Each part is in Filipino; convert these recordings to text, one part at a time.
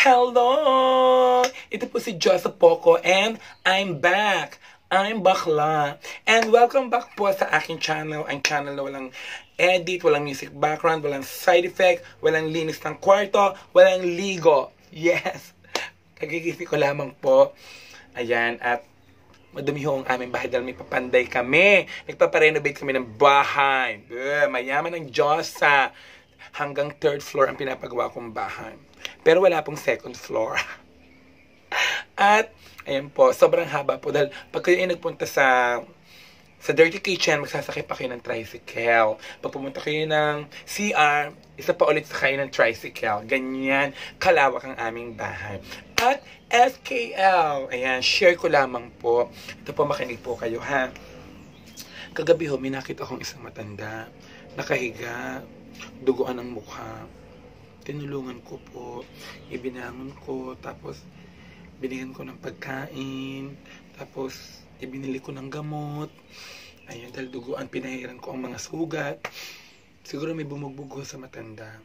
Hello! Ito po si Joseph Poco and I'm back. I'm bakla. And welcome back po sa aking channel. Ang channel na walang edit, walang music background, walang side effect, walang linis ng kwarto, walang ligo. Yes! Kagigising ko lamang po. Ayan, at madumi ho ang aming bahay dahil may papanday kami. Nagpaparenovate kami ng bahay. Ugh, mayaman ng Diyos sa hanggang third floor ang pinapagawa kong bahay. Pero wala pong second floor. At, ayan po, sobrang haba po. Dahil pag kayo ay nagpunta sa sa Dirty Kitchen, magsasakay pa kayo ng tricycle. Pag pumunta kayo ng CR, isa pa ulit sa kayo ng tricycle. Ganyan, kalawak ang aming bahay. At SKL, ayan, share ko lamang po. Ito po, makinig po kayo, ha? Kagabi ho, may nakita akong isang matanda, nakahiga, duguan ang mukha. Tinulungan ko po, ibinangon ko, tapos binigyan ko ng pagkain, tapos ibinili ko ng gamot. Ayun, dahil duguan, pinahiran ko ang mga sugat. Siguro may bumugbog sa matanda.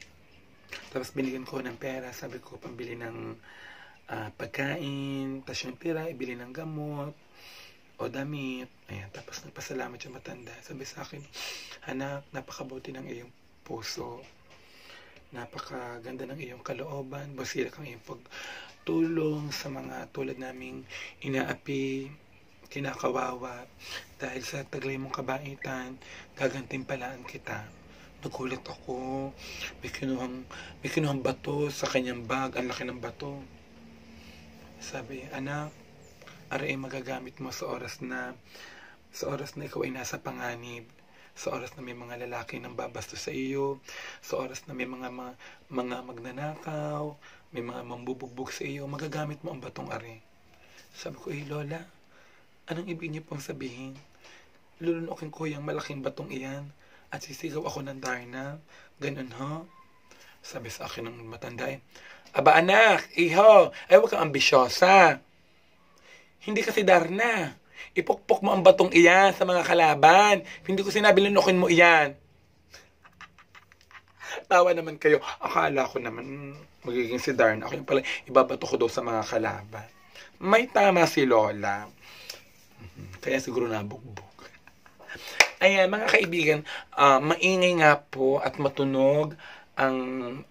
Tapos binigyan ko ng pera, sabi ko, pambili ng uh, pagkain, tapos yung pera, ibili ng gamot, o damit. Ayan, tapos nagpasalamat yung matanda. Sabi sa akin, anak, napakabuti ng iyong puso. Napakaganda ng iyong kalooban. Basira kang iyong pagtulong sa mga tulad naming inaapi, kinakawawa. Dahil sa taglay mong kabaitan, gagantimpalaan kita. Nagulat ako. May kinuhang, may kinuhang bato sa kanyang bag. Ang laki ng bato. Sabi, anak, ari ay magagamit mo sa oras na sa oras na ikaw ay nasa panganib sa oras na may mga lalaki nang babasto sa iyo, sa oras na may mga mga, mga magnanakaw, may mga mambubugbog sa iyo, magagamit mo ang batong ari. Sabi ko, eh Lola, anong ibig niyo pong sabihin? Lulunokin ko yung malaking batong iyan at sisigaw ako ng Darna. Ganun ho? Sabi sa akin ng matanda eh, Aba anak, iho, ay huwag kang ambisyosa. Hindi kasi Darna. Ipokpok mo ang batong iyan sa mga kalaban. Hindi ko sinabi lunukin mo iyan. Tawa naman kayo. Akala ko naman magiging si Darn. Ako yung pala ibabato ko daw sa mga kalaban. May tama si Lola. Kaya siguro nabugbog. Ayan, mga kaibigan, uh, maingay nga po at matunog ang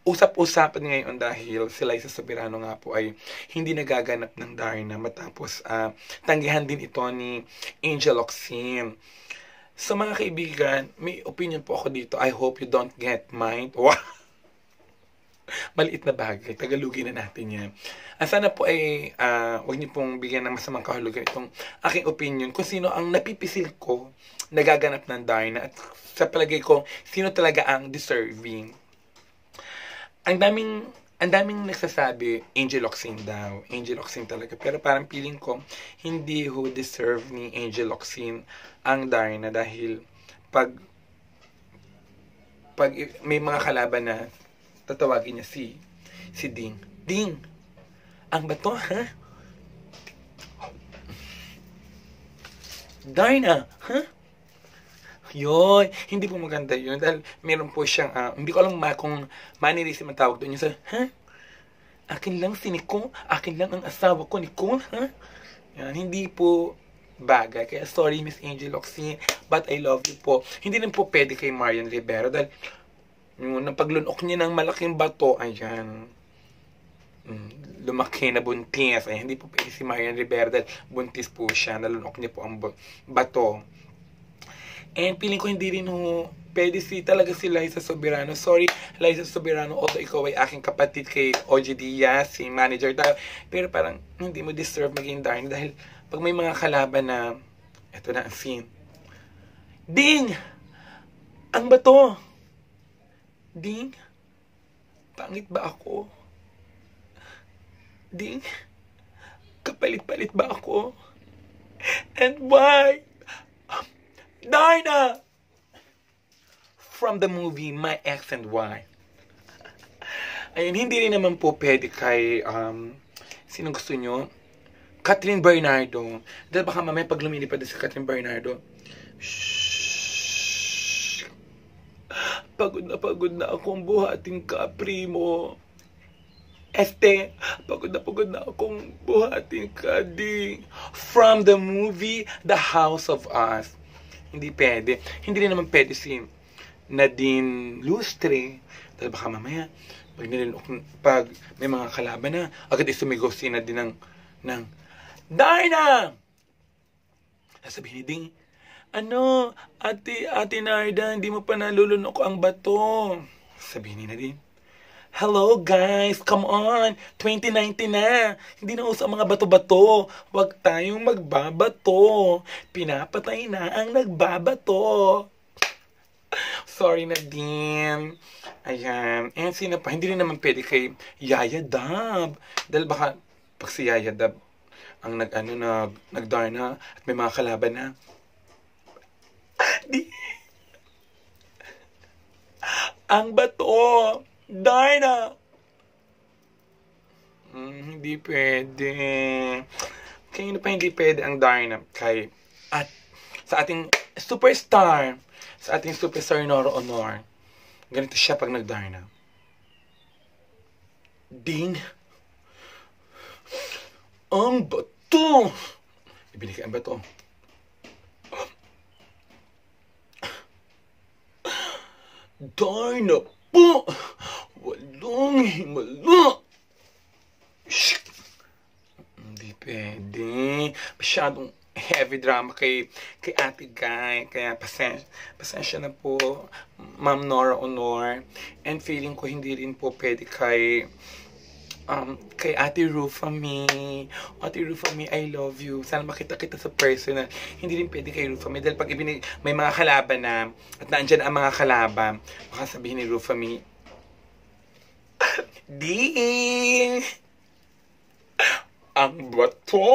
usap-usapan ngayon dahil si Liza Soberano nga po ay hindi nagaganap ng Darna matapos uh, tanggihan din ito ni Angel Oxin. So mga kaibigan, may opinion po ako dito. I hope you don't get mine. Wow! Maliit na bagay. Tagalugin na natin yan. Ang sana po ay uh, huwag niyo pong bigyan ng masamang kahulugan itong aking opinion kung sino ang napipisil ko nagaganap ng Darna at sa palagay ko, sino talaga ang deserving ang daming ang daming nagsasabi, Angel Oxin daw. Angel Oxin talaga. Pero parang feeling ko, hindi ho deserve ni Angel Oxin ang Darna dahil pag pag may mga kalaban na tatawagin niya si si Ding. Ding! Ang bato, ha? Darna, ha? Yun, hindi po maganda yun. Dahil meron po siyang, uh, hindi ko alam ma kung mannerism ang tawag doon. Yung sa, ha? Akin lang si Nicole? Akin lang ang asawa ko, Nicole? Ha? Yan, hindi po bagay. Kaya sorry, Miss Angel Oxy, but I love you po. Hindi rin po pwede kay Marian Rivera dahil yung napaglunok niya ng malaking bato, ayan, mm, lumaki na buntis. Ay, hindi po pwede si Marian Rivera dahil buntis po siya, nalunok niya po ang bato. And feeling ko hindi rin ho pwede si talaga si Liza Soberano. Sorry, Liza Soberano, although ikaw ay aking kapatid kay OG Diaz, si manager tayo. Pero parang hindi mo deserve maging Darn dahil pag may mga kalaban na, eto na ang scene. Ding! Ang bato! Ding! Pangit ba ako? Ding! Kapalit-palit ba ako? And why? Dinah! From the movie My Ex and Why. Ayun, hindi rin naman po pwede kay, um, sino gusto nyo? Catherine Bernardo. Dahil baka mamaya pag lumilipad si Catherine Bernardo, Shhh! Pagod na pagod na akong buhating ka, primo. Este, pagod na pagod na akong buhatin ka, Ding. From the movie The House of Us. Hindi pwede. Hindi rin naman pwede si Nadine Lustre. Dahil baka mamaya, pag, nilinok, pag may mga kalaban na, agad isumigaw si Nadine ng, ng, Darna! Sasabihin ni Ding, ano, ate, ate Narda, hindi mo pa nalulunok ang bato. Sabihin ni Nadine, Hello guys, come on, 2019 na. Hindi na uso ang mga bato-bato. Huwag tayong magbabato. Pinapatay na ang nagbabato. Sorry Nadine. Ayan. Eh, sino pa? Hindi rin naman pwede kay Yaya Dab. Dahil baka pag si Yaya Dab ang nag ano nag nagdarna at may mga kalaban na di ang bato Darna hmm, hindi pwede. Kaya pa hindi pwede ang Darna kay at sa ating superstar sa ating superstar Noro Honor ganito siya pag nagdarna Ding ang bato! Ibinigay ang bato. Darna po! Walang himala! Shh! Hindi pwede. Masyadong heavy drama kay kay Ate Guy. Kaya pasensya, pasensya na po, Ma'am Nora Honor. And feeling ko hindi rin po pwede kay um, kay Ate Rufa Me. Ate Rufa Me, I love you. Sana makita kita sa personal. Hindi rin pwede kay Rufa Me. Dahil pag ibinig, may mga kalaban na, at naandyan ang mga kalaban, baka sabihin ni Rufa Me, Ding! Ang bato!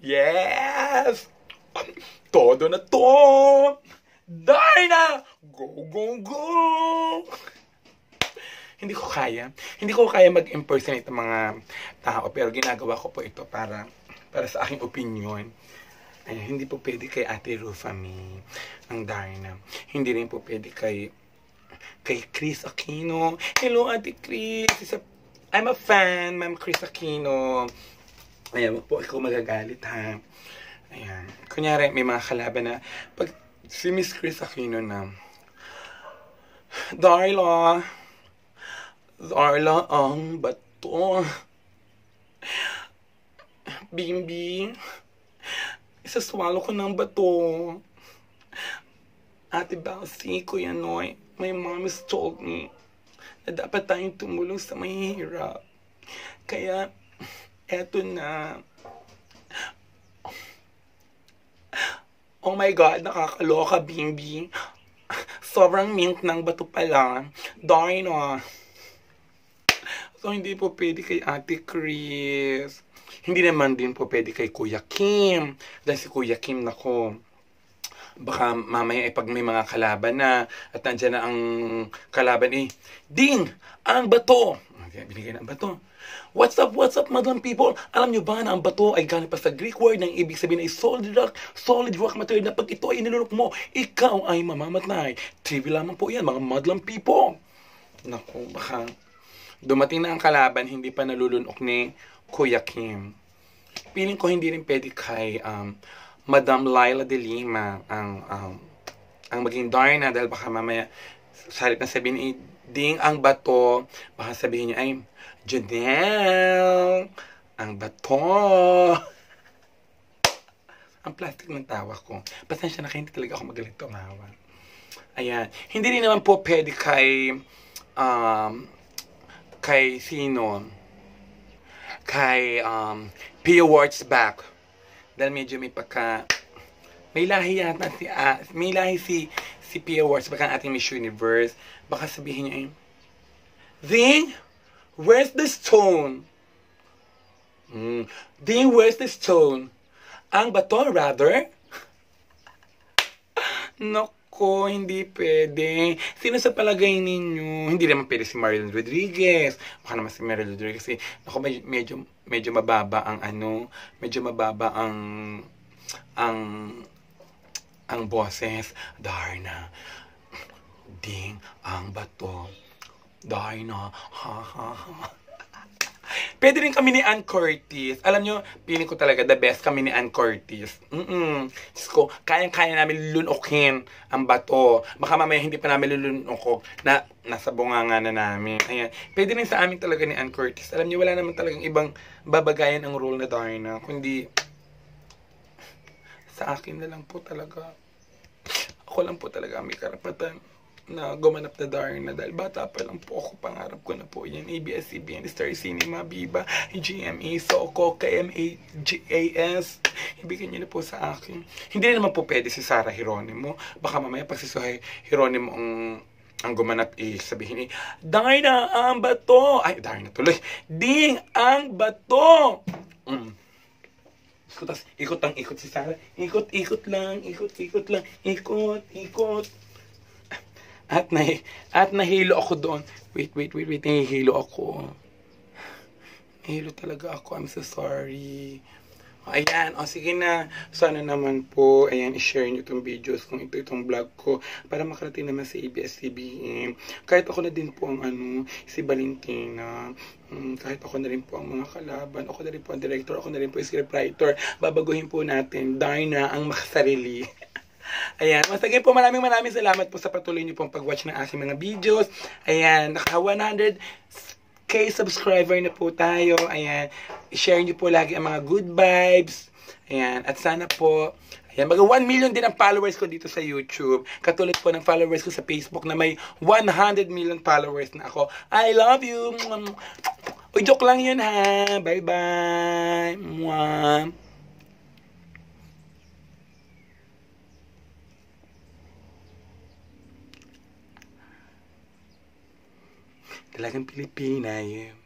Yes! Todo na to! Darna! Go, go, go! hindi ko kaya. Hindi ko kaya mag-impersonate ng mga tao, pero ginagawa ko po ito para para sa aking opinion. Ay, hindi po pwede kay Ate Rufa me, ang Darna. Hindi rin po pwede kay kay Chris Aquino. Hello, Ate Chris. Isa, I'm a fan, Ma'am Chris Aquino. Ayan, po ikaw magagalit, ha? Ayan. Kunyari, may mga kalaban na, pag si Miss Chris Aquino na, Darla, Darla, ang bato. Bimbi, isaswalo ko ng bato. Ate Balsi, Kuya Noy, my mom has told me na dapat tayong tumulong sa mahihirap. Kaya, eto na. Oh my God, nakakaloka, Bimbi. Sobrang mint ng bato pala. Darn ah. So, hindi po pwede kay Ate Chris. Hindi naman din po pwede kay Kuya Kim. Dahil si Kuya Kim, nako, baka mamaya ay pag may mga kalaban na at nandiyan na ang kalaban eh, Ding! Ang bato! Okay, binigay na ang bato. What's up, what's up, madam people? Alam nyo ba na ang bato ay galing pa sa Greek word ng ibig sabihin ay solid rock, solid rock material na pag ito ay nilunok mo, ikaw ay mamamatay. Trivia lamang po yan, mga madlam people. Naku, baka dumating na ang kalaban, hindi pa nalulunok ni Kuya Kim. Piling ko hindi rin pwede kay um, Madam Laila de Lima ang um, ang maging Darna dahil baka mamaya salit na sabihin ni Ding ang bato, baka sabihin niya ay Janelle, ang bato. ang plastic ng tawa ko. Pasensya na kayo, hindi talaga ako magaling tumawa. Ayan. Hindi rin naman po pwede kay um, kay sino? Kay um, Pia Wurtzbach. Dahil medyo may pagka... May lahi yata si... Uh, may lahi si si Pia Wurtzbach ang ating Miss Universe. Baka sabihin niya eh, Ding, where's the stone? Mm. Ding, where's the stone? Ang bato, rather? Nako, hindi pwede. Sino sa palagay ninyo? Hindi naman pwede si Marilyn Rodriguez. Baka naman si Marilyn Rodriguez. Kasi, ako, medyo, medyo, mababa ang ano, medyo mababa ang, ang, ang boses. Darna, ding, ang bato. Dina, ha, ha, ha. Pwede rin kami ni Ann Curtis. Alam nyo, feeling ko talaga the best kami ni Ann Curtis. Mm-mm. Diyos ko, kayang-kaya namin lunukin ang bato. Baka mamaya hindi pa namin lulunok na nasa bunganga na namin. Ayan. Pwede rin sa amin talaga ni Ann Curtis. Alam nyo, wala naman talagang ibang babagayan ang role na Darna. Kundi, sa akin na lang po talaga. Ako lang po talaga may karapatan na gumanap na Darna dahil bata pa lang po ako, pangarap ko na po yan. ABS-CBN, Star Cinema, Viva, GMA, Soco, KMA, GAS. Ibigay niyo na po sa akin. Hindi naman po pwede si Sarah Hieronimo. Baka mamaya pag si Sarah Hieronimo ang ang gumanap eh, sabihin eh, Darna, ang bato! Ay, Darna tuloy. Ding, ang bato! Mm. Tas, ikot ang ikot si Sarah. Ikot, ikot lang, ikot, ikot lang, ikot, ikot. At na at nahilo ako doon. Wait, wait, wait, wait. Nahihilo ako. Nahilo talaga ako. I'm so sorry. O, ayan. O, sige na. Sana naman po, ayan, i-share nyo itong videos kung ito itong vlog ko para makarating naman sa ABS-CBN. Kahit ako na din po ang ano, si Valentina. Hmm, kahit ako na rin po ang mga kalaban. Ako na rin po ang director. Ako na rin po yung scriptwriter. Babaguhin po natin. Darna ang makasarili. Ayan. Once again po, maraming maraming salamat po sa patuloy niyo pong pag-watch ng aking mga videos. Ayan. Naka 100k subscriber na po tayo. Ayan. I-share niyo po lagi ang mga good vibes. Ayan. At sana po, ayan, mag 1 million din ang followers ko dito sa YouTube. Katulad po ng followers ko sa Facebook na may 100 million followers na ako. I love you! Uy, joke lang yun ha. Bye-bye! Mwah! Talagang Pilipina yun.